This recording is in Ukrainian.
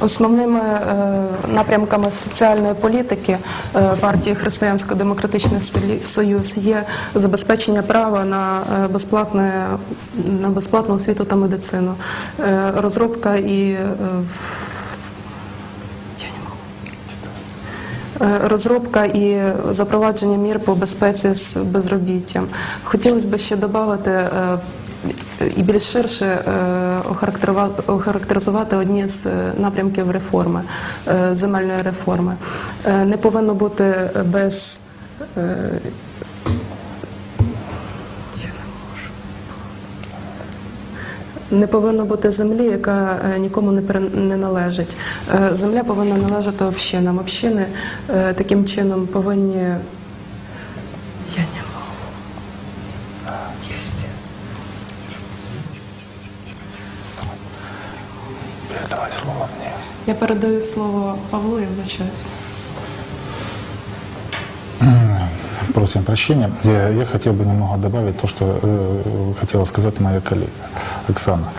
Основними е, напрямками соціальної політики е, партії Християнсько-демократичний союз є забезпечення права на е, безплатне на безплатну освіту та медицину, розробка і Розробка і запровадження мір по безпеці з безробіттям. Хотілося б ще додати і більш ширше е, охарактеризувати одні з е, напрямків реформи, е, земельної реформи. Не повинно бути без Не повинно бути землі, яка нікому не належить. Земля повинна належати общинам. Общини таким чином повинні. Я не можу. Передавай слово мне. Я передаю слово Павлу і вибачаюсь. Просим прощения. Я, я хотел бы немного добавить то, что э, хотела сказать моя коллега Оксана.